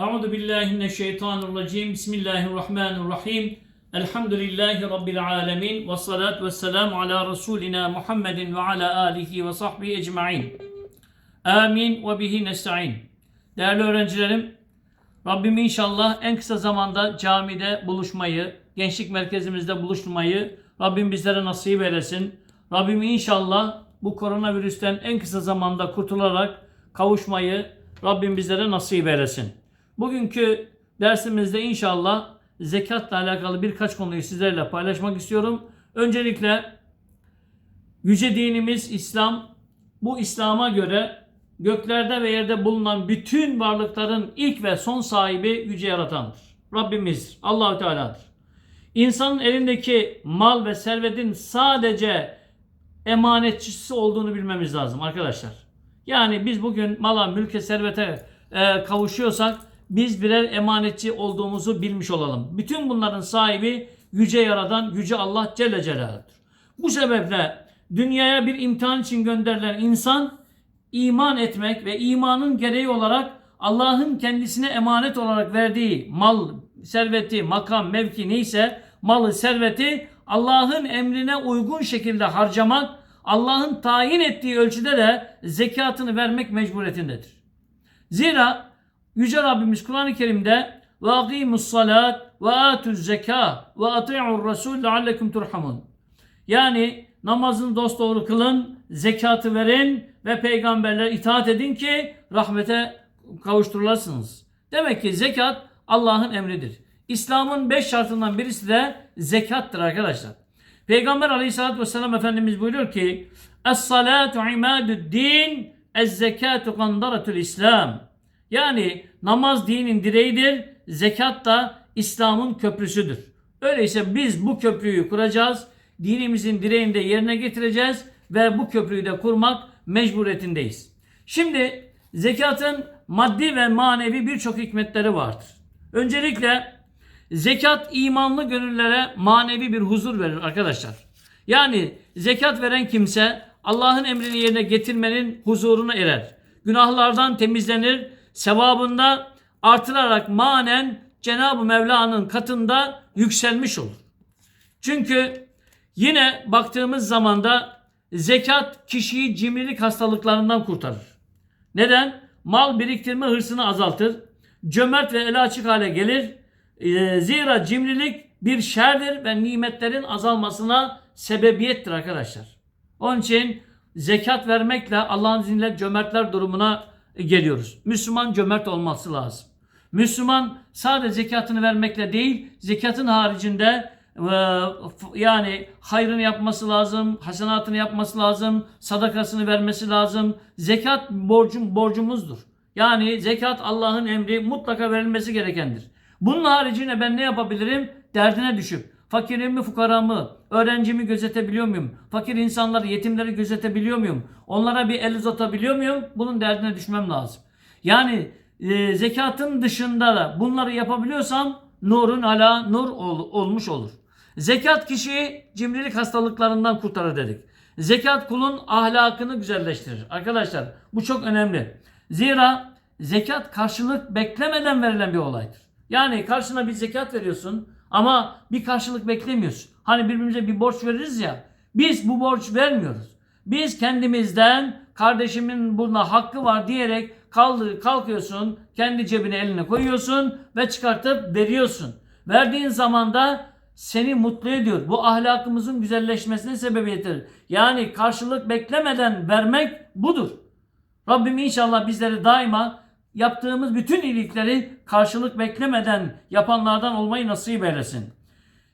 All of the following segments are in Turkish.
Euzu billahi mineşşeytanirracim. Bismillahirrahmanirrahim. Elhamdülillahi rabbil alamin ve salatu vesselam ala resulina Muhammedin ve ala alihi ve sahbihi ecmaîn. Amin ve bihi nestaîn. Değerli öğrencilerim, Rabbim inşallah en kısa zamanda camide buluşmayı, gençlik merkezimizde buluşmayı Rabbim bizlere nasip eylesin. Rabbim inşallah bu koronavirüsten en kısa zamanda kurtularak kavuşmayı Rabbim bizlere nasip eylesin. Bugünkü dersimizde inşallah zekatla alakalı birkaç konuyu sizlerle paylaşmak istiyorum. Öncelikle yüce dinimiz İslam. Bu İslam'a göre göklerde ve yerde bulunan bütün varlıkların ilk ve son sahibi yüce yaratandır. Rabbimizdir. Allahü Teala'dır. İnsanın elindeki mal ve servetin sadece emanetçisi olduğunu bilmemiz lazım arkadaşlar. Yani biz bugün mala, mülke, servete e, kavuşuyorsak biz birer emanetçi olduğumuzu bilmiş olalım. Bütün bunların sahibi yüce yaradan yüce Allah Celle Celaluhu'dur. Bu sebeple dünyaya bir imtihan için gönderilen insan iman etmek ve imanın gereği olarak Allah'ın kendisine emanet olarak verdiği mal, serveti, makam, mevki neyse malı, serveti Allah'ın emrine uygun şekilde harcamak, Allah'ın tayin ettiği ölçüde de zekatını vermek mecburiyetindedir. Zira Yüce Rabbimiz Kur'an-ı Kerim'de ve aqimus salat ve atuz zeka ve ati'ur rasul leallekum. Yani namazını dosdoğru kılın, zekatı verin ve peygamberlere itaat edin ki rahmete kavuşturulasınız. Demek ki zekat Allah'ın emridir. İslam'ın beş şartından birisi de zekattır arkadaşlar. Peygamber aleyhissalatü vesselam Efendimiz buyuruyor ki Es-salatu imadud din Ez-zekatu kandaratul İslam. Yani namaz dinin direğidir, zekat da İslam'ın köprüsüdür. Öyleyse biz bu köprüyü kuracağız, dinimizin direğini de yerine getireceğiz ve bu köprüyü de kurmak mecburiyetindeyiz. Şimdi zekatın maddi ve manevi birçok hikmetleri vardır. Öncelikle zekat imanlı gönüllere manevi bir huzur verir arkadaşlar. Yani zekat veren kimse Allah'ın emrini yerine getirmenin huzuruna erer. Günahlardan temizlenir, sevabında artırarak manen Cenab-ı Mevla'nın katında yükselmiş olur. Çünkü yine baktığımız zaman da zekat kişiyi cimrilik hastalıklarından kurtarır. Neden? Mal biriktirme hırsını azaltır. Cömert ve eli açık hale gelir. Ee, zira cimrilik bir şerdir ve nimetlerin azalmasına sebebiyettir arkadaşlar. Onun için zekat vermekle Allah'ın izniyle cömertler durumuna geliyoruz. Müslüman cömert olması lazım. Müslüman sadece zekatını vermekle değil, zekatın haricinde e, yani hayrını yapması lazım, hasenatını yapması lazım, sadakasını vermesi lazım. Zekat borcum, borcumuzdur. Yani zekat Allah'ın emri mutlaka verilmesi gerekendir. Bunun haricinde ben ne yapabilirim? Derdine düşüp fakirimi, fukaramı, öğrencimi gözetebiliyor muyum? Fakir insanları, yetimleri gözetebiliyor muyum? Onlara bir el uzatabiliyor muyum? Bunun derdine düşmem lazım. Yani e, zekatın dışında da bunları yapabiliyorsam nurun ala nur ol, olmuş olur. Zekat kişiyi cimrilik hastalıklarından kurtarır dedik. Zekat kulun ahlakını güzelleştirir. Arkadaşlar bu çok önemli. Zira zekat karşılık beklemeden verilen bir olaydır. Yani karşına bir zekat veriyorsun ama bir karşılık beklemiyorsun. Hani birbirimize bir borç veririz ya. Biz bu borç vermiyoruz. Biz kendimizden kardeşimin buna hakkı var diyerek kaldır, kalkıyorsun, kendi cebine eline koyuyorsun ve çıkartıp veriyorsun. Verdiğin zaman da seni mutlu ediyor. Bu ahlakımızın güzelleşmesine sebebiyettir. Yani karşılık beklemeden vermek budur. Rabbim inşallah bizleri daima yaptığımız bütün iyilikleri karşılık beklemeden yapanlardan olmayı nasip eylesin.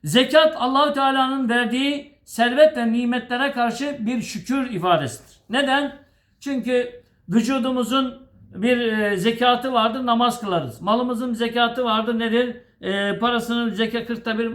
Zekat Allahü Teala'nın verdiği servet ve nimetlere karşı bir şükür ifadesidir. Neden? Çünkü vücudumuzun bir e, zekatı vardır namaz kılarız. Malımızın zekatı vardır nedir? E, parasını zekat 40'ta bir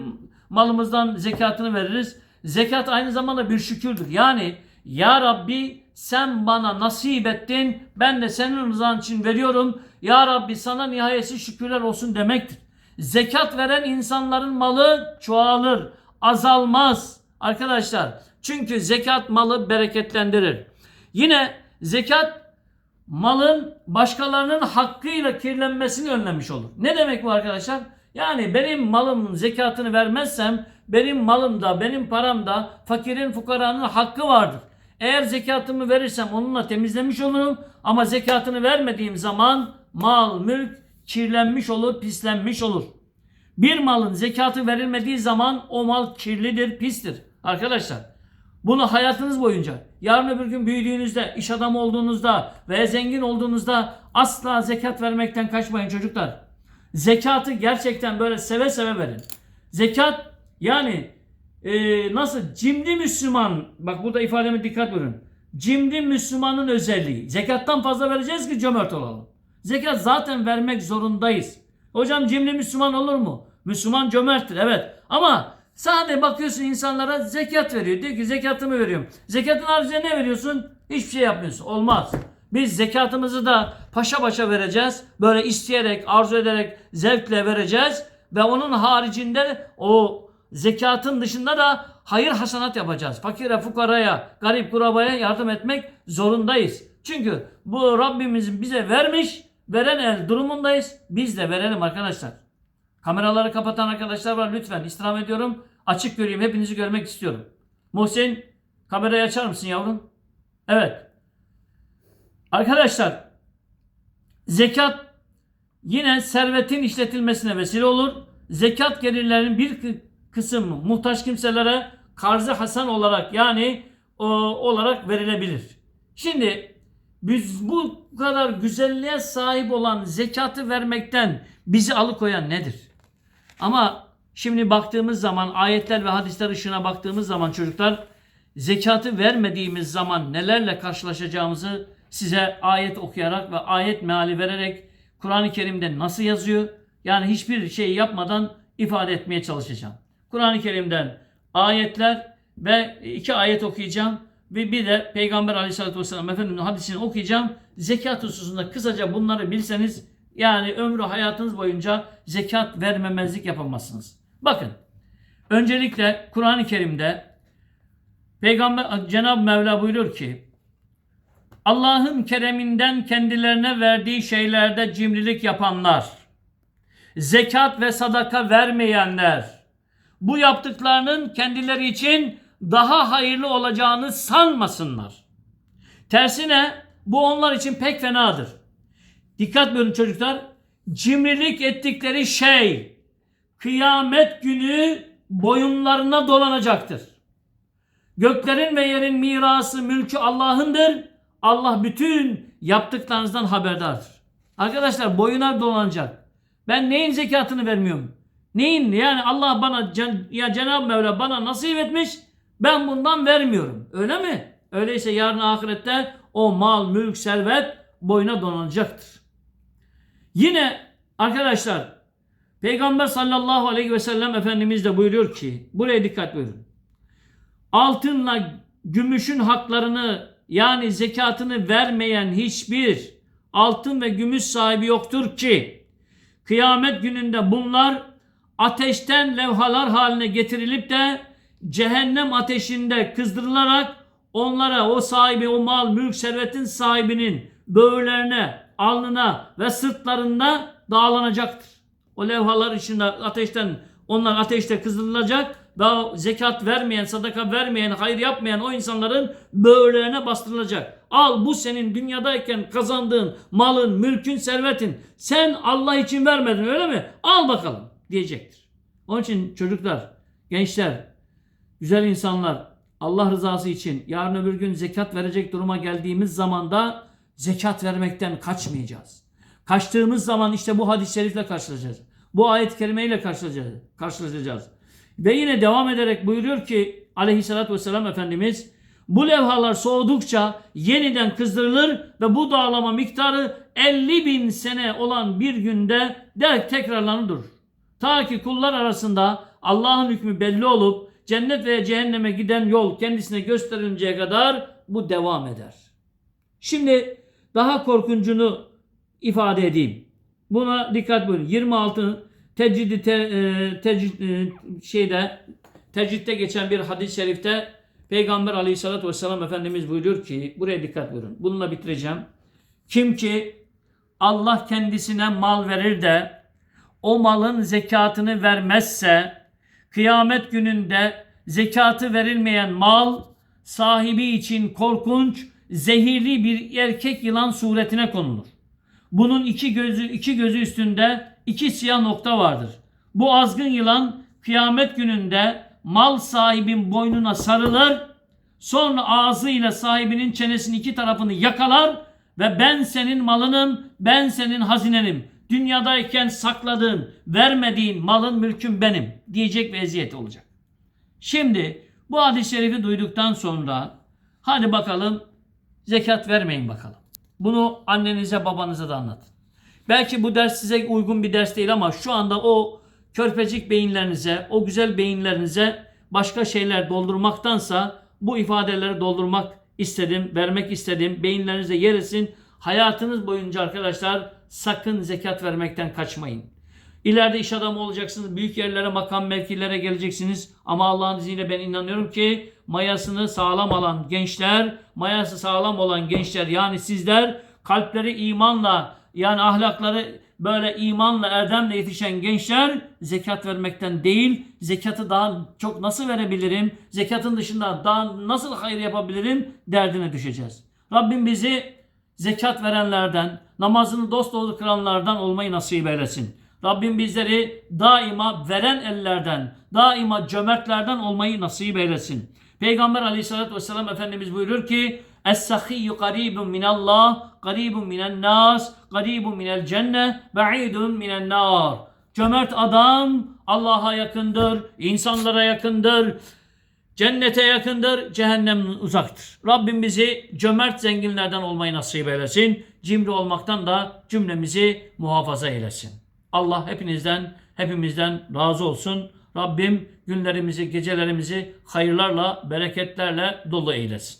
malımızdan zekatını veririz. Zekat aynı zamanda bir şükürdür. Yani ya Rabbi sen bana nasip ettin. Ben de senin rızan için veriyorum. Ya Rabbi sana nihayetsiz şükürler olsun demektir. Zekat veren insanların malı çoğalır, azalmaz. Arkadaşlar çünkü zekat malı bereketlendirir. Yine zekat malın başkalarının hakkıyla kirlenmesini önlemiş olur. Ne demek bu arkadaşlar? Yani benim malımın zekatını vermezsem benim malımda, benim paramda fakirin fukaranın hakkı vardır. Eğer zekatımı verirsem onunla temizlemiş olurum ama zekatını vermediğim zaman mal, mülk kirlenmiş olur, pislenmiş olur. Bir malın zekatı verilmediği zaman o mal kirlidir, pistir. Arkadaşlar bunu hayatınız boyunca yarın öbür gün büyüdüğünüzde, iş adamı olduğunuzda veya zengin olduğunuzda asla zekat vermekten kaçmayın çocuklar. Zekatı gerçekten böyle seve seve verin. Zekat yani e, nasıl cimri Müslüman bak burada ifademe dikkat verin. Cimri Müslümanın özelliği. Zekattan fazla vereceğiz ki cömert olalım. Zekat zaten vermek zorundayız. Hocam cimri Müslüman olur mu? Müslüman cömerttir evet. Ama sadece bakıyorsun insanlara zekat veriyor. Diyor ki zekatımı veriyorum. Zekatın haricinde ne veriyorsun? Hiçbir şey yapmıyorsun. Olmaz. Biz zekatımızı da paşa paşa vereceğiz. Böyle isteyerek, arzu ederek, zevkle vereceğiz. Ve onun haricinde o zekatın dışında da hayır hasanat yapacağız. Fakire, fukaraya, garip kurabaya yardım etmek zorundayız. Çünkü bu Rabbimizin bize vermiş, veren el durumundayız. Biz de verelim arkadaşlar. Kameraları kapatan arkadaşlar var lütfen istirham ediyorum. Açık göreyim hepinizi görmek istiyorum. Muhsin kamerayı açar mısın yavrum? Evet. Arkadaşlar zekat yine servetin işletilmesine vesile olur. Zekat gelirlerinin bir kı- kısmı muhtaç kimselere karzı hasan olarak yani o, olarak verilebilir. Şimdi biz bu kadar güzelliğe sahip olan zekatı vermekten bizi alıkoyan nedir? Ama şimdi baktığımız zaman ayetler ve hadisler ışığına baktığımız zaman çocuklar zekatı vermediğimiz zaman nelerle karşılaşacağımızı size ayet okuyarak ve ayet meali vererek Kur'an-ı Kerim'de nasıl yazıyor? Yani hiçbir şey yapmadan ifade etmeye çalışacağım. Kur'an-ı Kerim'den ayetler ve iki ayet okuyacağım ve bir de Peygamber Aleyhisselatü Vesselam Efendimiz'in hadisini okuyacağım. Zekat hususunda kısaca bunları bilseniz yani ömrü hayatınız boyunca zekat vermemezlik yapamazsınız. Bakın öncelikle Kur'an-ı Kerim'de Peygamber Cenab-ı Mevla buyuruyor ki Allah'ın kereminden kendilerine verdiği şeylerde cimrilik yapanlar, zekat ve sadaka vermeyenler, bu yaptıklarının kendileri için daha hayırlı olacağını sanmasınlar. Tersine bu onlar için pek fenadır. Dikkat buyurun çocuklar. Cimrilik ettikleri şey kıyamet günü boyunlarına dolanacaktır. Göklerin ve yerin mirası mülkü Allah'ındır. Allah bütün yaptıklarınızdan haberdardır. Arkadaşlar boyuna dolanacak. Ben neyin zekatını vermiyorum? Neyin? Yani Allah bana ya Cenab-ı Mevla bana nasip etmiş. Ben bundan vermiyorum. Öyle mi? Öyleyse yarın ahirette o mal, mülk, servet boyuna donanacaktır. Yine arkadaşlar Peygamber sallallahu aleyhi ve sellem Efendimiz de buyuruyor ki buraya dikkat buyurun. Altınla gümüşün haklarını yani zekatını vermeyen hiçbir altın ve gümüş sahibi yoktur ki kıyamet gününde bunlar ateşten levhalar haline getirilip de cehennem ateşinde kızdırılarak onlara o sahibi o mal mülk servetin sahibinin böğürlerine alnına ve sırtlarında dağlanacaktır. O levhalar içinde ateşten onlar ateşte kızdırılacak ve zekat vermeyen, sadaka vermeyen, hayır yapmayan o insanların böğürlerine bastırılacak. Al bu senin dünyadayken kazandığın malın, mülkün, servetin. Sen Allah için vermedin öyle mi? Al bakalım diyecektir. Onun için çocuklar, gençler, güzel insanlar Allah rızası için yarın öbür gün zekat verecek duruma geldiğimiz zaman da zekat vermekten kaçmayacağız. Kaçtığımız zaman işte bu hadis-i şerifle karşılaşacağız. Bu ayet-i kerimeyle karşılaşacağız. karşılaşacağız. Ve yine devam ederek buyuruyor ki aleyhissalatü vesselam Efendimiz bu levhalar soğudukça yeniden kızdırılır ve bu dağlama miktarı 50 bin sene olan bir günde de tekrarlanır durur. Ta ki kullar arasında Allah'ın hükmü belli olup cennet veya cehenneme giden yol kendisine gösterinceye kadar bu devam eder. Şimdi daha korkuncunu ifade edeyim. Buna dikkat buyurun. 26 tecidi te, e, tecid, e, şeyde tecritte geçen bir hadis-i şerifte Peygamber aleyhissalatü vesselam Efendimiz buyuruyor ki buraya dikkat buyurun. Bununla bitireceğim. Kim ki Allah kendisine mal verir de o malın zekatını vermezse kıyamet gününde zekatı verilmeyen mal sahibi için korkunç, zehirli bir erkek yılan suretine konulur. Bunun iki gözü iki gözü üstünde iki siyah nokta vardır. Bu azgın yılan kıyamet gününde mal sahibin boynuna sarılır. Sonra ağzıyla sahibinin çenesinin iki tarafını yakalar ve ben senin malınım, ben senin hazinenim. Dünyadayken sakladığın, vermediğin malın mülkün benim diyecek ve eziyet olacak. Şimdi bu hadis-i şerifi duyduktan sonra hadi bakalım zekat vermeyin bakalım. Bunu annenize babanıza da anlatın. Belki bu ders size uygun bir ders değil ama şu anda o körpecik beyinlerinize, o güzel beyinlerinize başka şeyler doldurmaktansa bu ifadeleri doldurmak istedim, vermek istedim. Beyinlerinize yer. Hayatınız boyunca arkadaşlar sakın zekat vermekten kaçmayın. İleride iş adamı olacaksınız. Büyük yerlere, makam mevkilere geleceksiniz. Ama Allah'ın izniyle ben inanıyorum ki mayasını sağlam alan gençler, mayası sağlam olan gençler yani sizler kalpleri imanla yani ahlakları böyle imanla, erdemle yetişen gençler zekat vermekten değil, zekatı daha çok nasıl verebilirim, zekatın dışında daha nasıl hayır yapabilirim derdine düşeceğiz. Rabbim bizi zekat verenlerden, namazını dosdoğru kılanlardan olmayı nasip eylesin. Rabbim bizleri daima veren ellerden, daima cömertlerden olmayı nasip eylesin. Peygamber aleyhissalatü vesselam Efendimiz buyurur ki Es-sahiyyu qaribun minallah, qaribun minen nas, qaribun minel cenne, ba'idun minen nar. Cömert adam Allah'a yakındır, insanlara yakındır, Cennete yakındır, cehennem uzaktır. Rabbim bizi cömert zenginlerden olmayı nasip eylesin. Cimri olmaktan da cümlemizi muhafaza eylesin. Allah hepinizden, hepimizden razı olsun. Rabbim günlerimizi, gecelerimizi hayırlarla, bereketlerle dolu eylesin.